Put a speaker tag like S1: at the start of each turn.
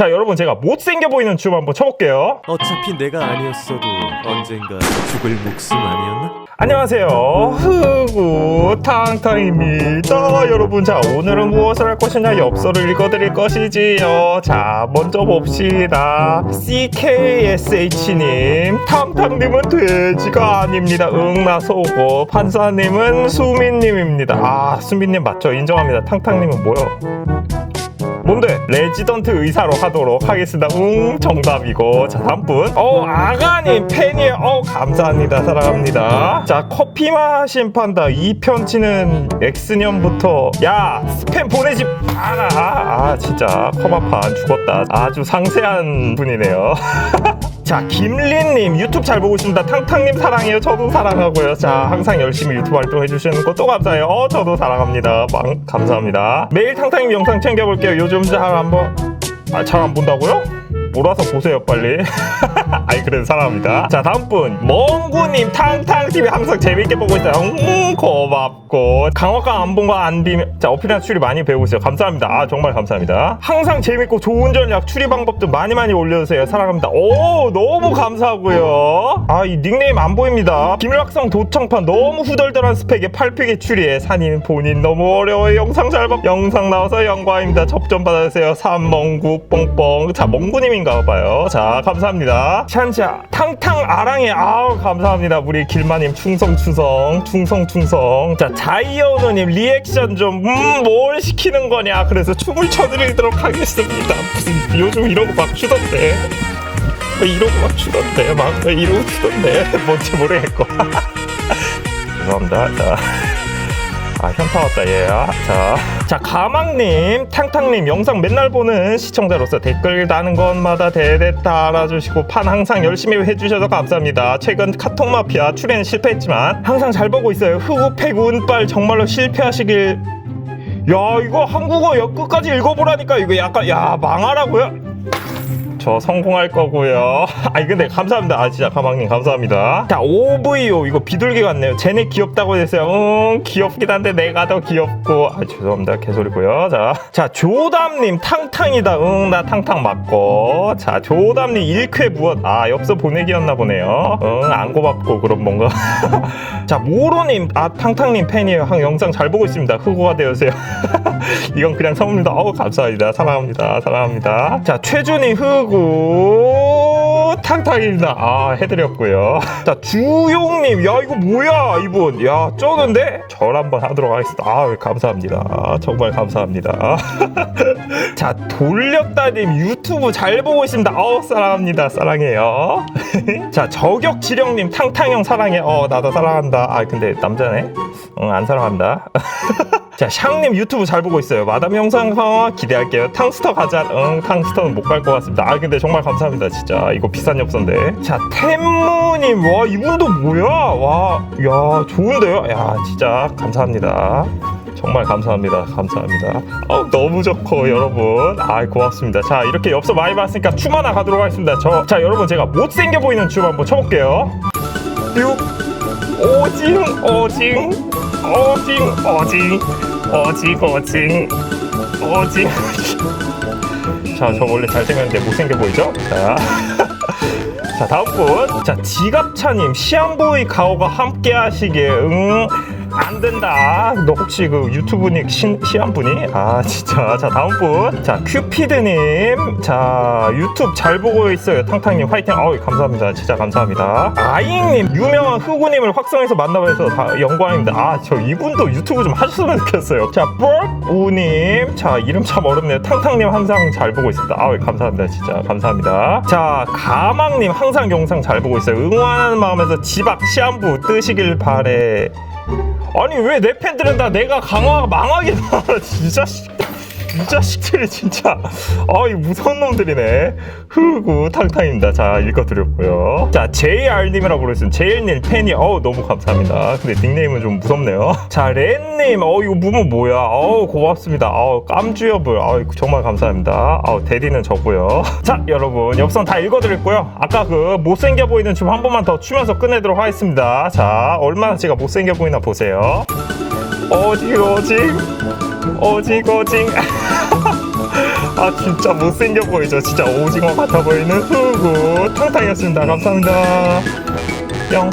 S1: 자 여러분 제가 못생겨 보이는 춤 한번 춰볼게요.
S2: 어차피 내가 아니었어도 언젠가 죽을 목숨 아니었나?
S1: 안녕하세요. 흐구 탕탕입니다 여러분 자 오늘은 무엇을 할 것이냐 엽서를 읽어드릴 것이지요 자 먼저 봅시다. CKSH님 탕탕님은 돼지가 아닙니다. 응나 속고 판사님은 수민님입니다. 아 수민님 맞죠? 인정합니다. 탕탕님은 뭐요 뭔데? 레지던트 의사로 하도록 하겠습니다. 응, 정답이고. 자, 다음 분. 어, 아가님 팬이에요. 어, 감사합니다. 사랑합니다. 자, 커피 마신 판다 2편 치는 X년부터 야, 스팸 보내지 마라. 아, 진짜 커마판 죽었다. 아주 상세한 분이네요. 자, 김린님 유튜브 잘 보고 있습니다. 탕탕님 사랑해요. 저도 사랑하고요. 자, 항상 열심히 유튜브 활동해 주시는 것도 감사해요. 어, 저도 사랑합니다. 빵, 감사합니다. 매일 탕탕님 영상 챙겨볼게요. 요즘 잘 한번 아, 잘 안 본다고요? 몰아서 보세요 빨리. 아이 그래도 사랑합니다. 자 다음 분. 멍구님 탕탕TV 항상 재밌게 보고 있어요. 음 고맙고. 강화강 안 본 거 안 비면 자 어필이나 추리 많이 배우고 있어요. 감사합니다. 아 정말 감사합니다. 항상 재밌고 좋은 전략 추리 방법도 많이 많이 올려주세요. 사랑합니다. 오 너무 감사하고요. 아 이 닉네임 안 보입니다. 김락성 도청판 너무 후덜덜한 스펙에 8픽에 추리해. 산인 본인 너무 어려워요. 영상 잘 봐. 영상 나와서 영광입니다. 접점 받아주세요. 삼멍구 뻥뻥 자 멍구님 인가 봐요. 자 감사합니다. 샨샤 탕탕 아랑에 아우 감사합니다. 우리 길마님 충성 충성 충성 충성. 자 자이언우님 리액션 좀음뭘 시키는 거냐. 그래서 춤을 춰드리도록 하겠습니다. 무슨 요즘 거막 추던데. 왜 이러고 막 추던데. 막왜 이러고 추던데. 뭔지 모르겠고. 죄송합니다. 자 아, 현타 왔다, 얘야. 자. 자, 가망님, 탕탕님, 영상 맨날 보는 시청자로서 댓글 다는 것마다 대대 달아주시고, 판 항상 열심히 해주셔서 감사합니다. 최근 카톡 마피아 출연 실패했지만, 항상 잘 보고 있어요. 흑우팩 운빨 정말로 실패하시길. 야, 이거 한국어 역 끝까지 읽어보라니까, 이거 약간, 야, 망하라고요? 저 성공할 거고요. 아니 근데 감사합니다. 아 진짜 가망님 감사합니다. 자 OVO 이거 비둘기 같네요. 쟤네 귀엽다고 했어요. 음 귀엽긴 한데 내가 더 귀엽고 아 죄송합니다. 개소리고요. 자, 자 조담님 탕탕이다. 응 나 탕탕 맞고. 자 조담님 1쾌 무엇? 아 엽서 보내기였나 보네요. 응안 고맙고 그럼 뭔가. 자 모로님 아 탕탕님 팬이에요. 항 영상 잘 보고 있습니다. 흑우가 되어세요. 이건 그냥 선물입니다. 어우 감사합니다. 사랑합니다. 사랑합니다. 자 최준이 흑우 탕탕입니다. 아 해드렸고요. 자 주용님 야 이거 뭐야 이분 야 쩌는데 절 한번 하도록 하겠습니다. 아 감사합니다. 정말 감사합니다. 자 돌렸다님 유튜브 잘 보고 있습니다. 어우 사랑합니다. 사랑해요. 자 저격지령님 탕탕형 사랑해. 어 나도 사랑한다. 아 근데 남자네. 응 안 사랑한다. 자, 샹님 유튜브 잘 보고 있어요. 마담 영상 강화 기대할게요. 탕스터 가자. 응, 탕스터는 못 갈 것 같습니다. 아, 근데 정말 감사합니다. 진짜. 이거 비싼 엽서인데. 자, 템무님. 와, 이분도 뭐야? 와, 야, 좋은데요? 야, 진짜 감사합니다. 정말 감사합니다. 감사합니다. 어, 너무 좋고, 여러분. 아, 고맙습니다. 자, 이렇게 엽서 많이 받았으니까 춤 하나 가도록 하겠습니다. 저, 자, 여러분, 제가 못생겨 보이는 춤 한번 춰볼게요. 뿅. 오징, 오징. 오징 오징 오징 오징 오징 자 저 원래 잘생겼는데 못생겨 보이죠? 자, 자 다음 분 자 지갑차님 시안보이 가오가 함께 하시게. 응 안 된다. 너 혹시 그 유튜브닉 신, 시안분이? 아, 진짜. 자, 다음 분. 자, 큐피드님. 자, 유튜브 잘 보고 있어요. 탕탕님 화이팅. 어우, 감사합니다. 진짜 감사합니다. 아잉님. 유명한 흑우님을 확성해서 만나봐서 다 영광입니다. 아, 저 이분도 유튜브 좀 하셨으면 좋겠어요. 자, 뻘우님. 자, 이름 참 어렵네요. 탕탕님 항상 잘 보고 있습니다. 아우, 감사합니다. 진짜. 감사합니다. 자, 가망님 항상 영상 잘 보고 있어요. 응원하는 마음에서 지박 시안부 뜨시길 바래. 아니 왜 내 팬들은 다 내가 강화가 망하게 나와 진짜 씨. 이 자식들이 진짜 아이 무서운 놈들이네. 흐구 탕탕입니다. 자 읽어드렸고요. 자 JR님이라고 그랬어요. JR님 팬이 어우 너무 감사합니다. 근데 닉네임은 좀 무섭네요. 자 렌님 어 이거 무문 뭐야? 어우 고맙습니다. 어우 깜주여불 어우 정말 감사합니다. 어우 대리는 저고요. 자 여러분 엽선 다 읽어드렸고요. 아까 그 못생겨 보이는 춤 한 번만 더 추면서 끝내도록 하겠습니다. 자 얼마나 제가 못생겨 보이나 보세요. 어지 어지 오징 오징. 아 진짜 못생겨 보이죠? 진짜 오징어 같아 보이는 후구 탕탕이었습니다. 감사합니다. 뿅